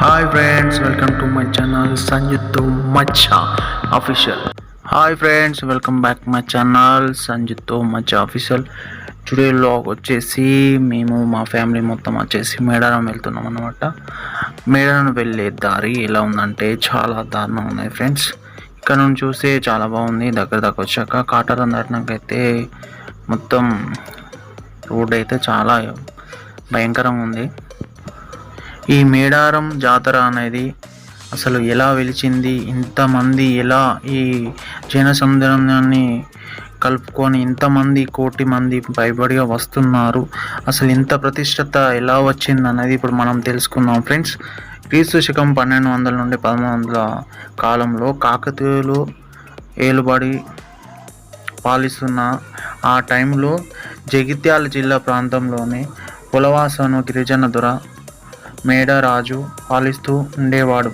Hi friends welcome to my channel Sanjith Macha official hi friends welcome back my channel Sanjith Macha official today log వచ్చేసి మేము మా family మొత్తం వచ్చేసి మేడారం వెళ్తున్నాం అనమాట మేడారం వెళ్ళే దారి ఎలా ఉందంటే చాలా దారుణం ఉన్నాయి ఫ్రెండ్స్ ఇక్కడ నుంచి చూస్తే చాలా బాగుంది. దగ్గర దగ్గర వచ్చాక కాటారం దాటినాకైతే మొత్తం రోడ్ అయితే చాలా భయంకరంగా ఉంది. ఈ మేడారం జాతర అనేది అసలు ఎలా వెలిచింది? ఇంతమంది ఎలా ఈ జనసంద్రాన్ని కలుపుకొని ఇంతమంది కోటి మంది పైబడిగా వస్తున్నారు? అసలు ఇంత ప్రతిష్టత ఎలా వచ్చింది అనేది ఇప్పుడు మనం తెలుసుకుందాం ఫ్రెండ్స్. క్రీస్తు శకం పన్నెండు వందల నుండి పదమూడు వందల కాలంలో కాకతీయులు ఏలుబడి పాలిస్తున్న ఆ టైంలో జగిత్యాల జిల్లా ప్రాంతంలోని పులవాసను గిరిజన దొర మేడరాజు పాలిస్తూ ఉండేవాడు.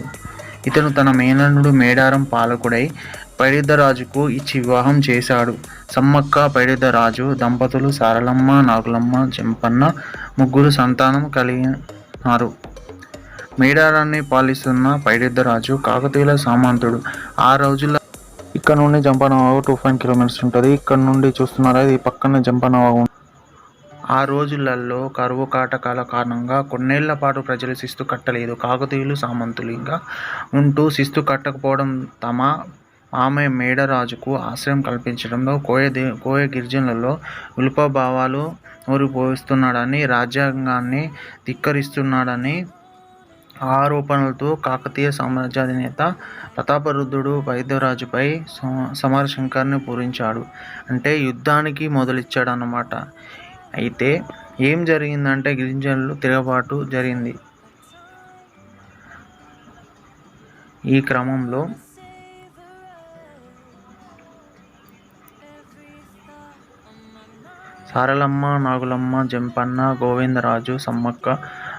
ఇతను తన మేనల్లుడు మేడారం పాలకుడై పైడిద్దరాజుకు ఇచ్చి వివాహం చేశాడు. సమ్మక్క పైడిద్దరాజు దంపతులు సారలమ్మ నాగులమ్మ జంపన్న ముగ్గురు సంతానం కలిగినారు. మేడారాన్ని పాలిస్తున్న పైడిద్దరాజు కాకతీయుల సామంతుడు. ఆ రోజుల ఇక్కడ నుండి జంపనవాగు టూ ఫైవ్ కిలోమీటర్స్ ఉంటుంది. ఇక్కడ నుండి చూస్తున్నారా? ఇది పక్కన జంపనవాగు ఆ రోజులలో కరువు కాటకాల కారణంగా కొన్నేళ్ళ పాటు ప్రజలు శిస్తు కట్టలేదు. కాకతీయులు సామంతులుగా ఉంటూ శిస్తు కట్టకపోవడం తమ ఆమె మేడరాజుకు ఆశ్రయం కల్పించడంలో కోయ దే కోయ గిరిజనులలో విలుపభావాలు ఊరిపోయిస్తున్నాడని రాజ్యాంగాన్ని ధిక్కరిస్తున్నాడని ఆరోపణలతో కాకతీయ సామ్రాజ్యాధినేత ప్రతాపరుద్రుడు వైద్యరాజుపై సమరశంకర్ని పూరించాడు. అంటే యుద్ధానికి మొదలిచ్చాడు అన్నమాట అయితే ఏం జరిగిందంటే గిరిజనులు తిరగబాటు జరిగింది. ఈ క్రమంలో సారలమ్మ నాగులమ్మ జంపన్న గోవిందరాజు సమ్మక్క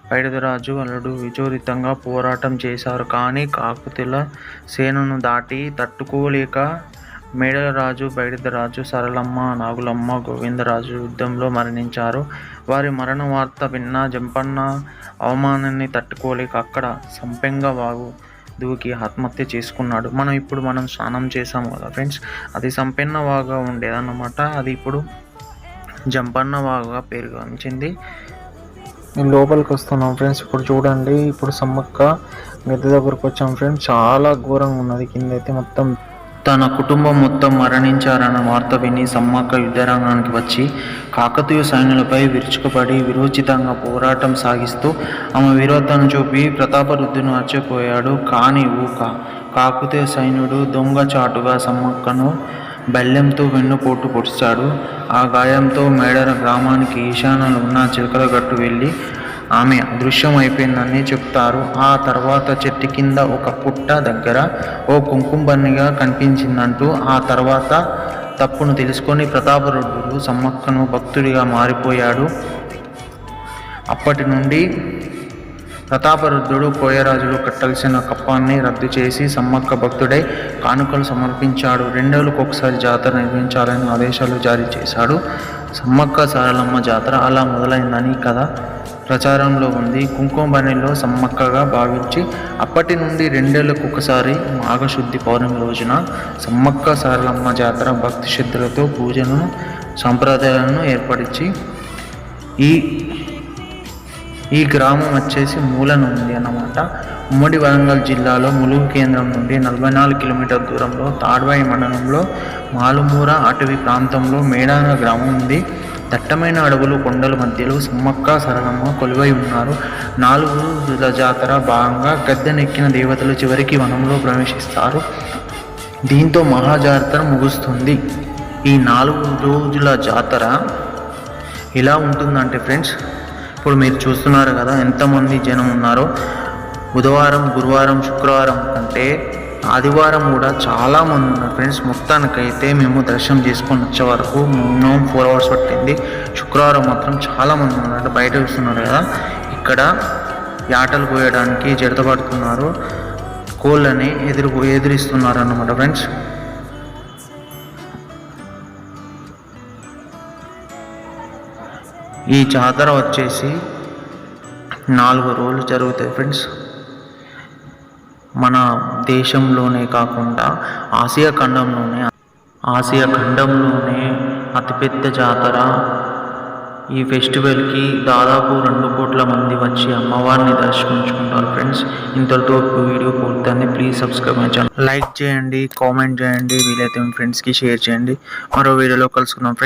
వైడదరాజు అల్లుడు విచోరితంగా పోరాటం చేశారు. కానీ కాకుతుల సేనను దాటి తట్టుకోలేక మేడలరాజు బైడిదరాజు సరళమ్మ నాగులమ్మ గోవిందరాజు యుద్ధంలో మరణించారు. వారి మరణ వార్త విన్న జంపన్న అవమానాన్ని తట్టుకోలేక అక్కడ సంపెంగ వాగు దూకి ఆత్మహత్య చేసుకున్నాడు. మనం ఇప్పుడు మనం స్నానం చేసాము కదా ఫ్రెండ్స్ అది సంపెన్న వాగా ఉండేదన్నమాట. అది ఇప్పుడు జంపన్న వాగుగా పేరు గాంచింది నేను లోపలికి వస్తున్నాం ఫ్రెండ్స్ ఇప్పుడు చూడండి ఇప్పుడు సమ్మక్క గద్దె దగ్గరకు వచ్చాం ఫ్రెండ్స్. చాలా ఘోరంగా ఉన్నది. కింద అయితే మొత్తం తన కుటుంబం మొత్తం మరణించారన్న వార్త విని సమ్మక్క యుద్ధరంగానికి వచ్చి కాకతీయ సైన్యులపై విరుచుకుపడి విరోచితంగా పోరాటం సాగిస్తూ ఆమె వీరత్వాన్ని చూపి ప్రతాపరుద్దును మర్చిపోయాడు. కానీ ఊక కాకతీయ సైన్యుడు దొంగచాటుగా సమ్మక్కను బెల్లంతో వెన్నుపోటు పొడిచాడు. ఆ గాయంతో మేడర గ్రామానికి ఈశాన్యంలో ఉన్న చిలకలగట్టు వెళ్ళి ఆమె అదృశ్యమైపోయిందని అయిపోయిందని చెప్తారు. ఆ తర్వాత చెట్టు కింద ఒక పుట్ట దగ్గర ఓ కుంకుంబన్నిగా కనిపించిందంటూ ఆ తర్వాత తప్పును తెలుసుకొని ప్రతాపరుడు సమ్మక్కను భక్తుడిగా మారిపోయాడు. అప్పటి నుండి ప్రతాపరుద్రుడు కోయరాజులు కట్టాల్సిన కప్పాన్ని రద్దు చేసి సమ్మక్క భక్తుడై కానుకలు సమర్పించాడు. రెండేళ్ళకు ఒకసారి జాతర నిర్వహించాలని ఆదేశాలు జారీ చేశాడు. సమ్మక్క సారలమ్మ జాతర అలా మొదలైందని కథ ప్రచారంలో ఉంది. కుంకుమబనిలో సమ్మక్కగా భావించి అప్పటి నుండి రెండేళ్ళకు ఒకసారి మాఘశుద్ధి పౌర్ణమి రోజున సమ్మక్క సారలమ్మ జాతర భక్తి శ్రద్ధలతో పూజను సంప్రదాయాలను ఏర్పరిచి ఈ ఈ గ్రామం వచ్చేసి మూలన ఉంది అన్నమాట. ఉమ్మడి వరంగల్ జిల్లాలో ములుగు కేంద్రం నుండి నలభై నాలుగు కిలోమీటర్ దూరంలో తాడ్వాయి మండలంలో మాలుమూర అటవీ ప్రాంతంలో మేడాన గ్రామం ఉంది. దట్టమైన అడవులు కొండల మధ్యలో సుమ్మక్క సరళమ్మ కొలువై ఉన్నారు. నాలుగు రోజుల జాతర భాగంగా గద్దెనెక్కిన దేవతలు చివరికి వనంలో ప్రవేశిస్తారు. దీంతో మహాజాతర ముగుస్తుంది. ఈ నాలుగు రోజుల జాతర ఎలా ఉంటుందంటే ఫ్రెండ్స్ ఇప్పుడు మీరు చూస్తున్నారు కదా ఎంతమంది జనం ఉన్నారో. బుధవారం గురువారం శుక్రవారం అంటే ఆదివారం కూడా చాలా మంది ఉన్నారు. ఫ్రెండ్స్ మొత్తానికైతే మేము దర్శనం చేసుకొని వచ్చే వరకు మినిమం ఫోర్ అవర్స్ పట్టింది. శుక్రవారం మాత్రం చాలామంది ఉన్నారు ఉన్నారు బయట చూస్తున్నారు కదా. ఇక్కడ యాటలు పోయడానికి జడత పడుతున్నారు కోళ్ళని ఎదురు ఎదురిస్తున్నారు అన్నమాట ఫ్రెండ్స్. ఈ జాతర వచ్చేసి నాలుగు రోజులు జరుగుతాయి ఫ్రెండ్స్. మన దేశంలోనే కాకుండా ఆసియా ఖండంలోనే ఆసియా ఖండంలోనే అతిపెద్ద జాతర. ఈ ఫెస్టివల్కి దాదాపు రెండు కోట్ల మంది వచ్చి అమ్మవారిని దర్శించుకుంటారు ఫ్రెండ్స్. ఇంతటితో వీడియో పూర్తయింది. Please subscribe my channel. Like చేయండి కామెంట్ చేయండి. వీలైతే మీ ఫ్రెండ్స్కి షేర్ చేయండి. మరో వీడియోలో కలుసుకుందాం ఫ్రెండ్స్.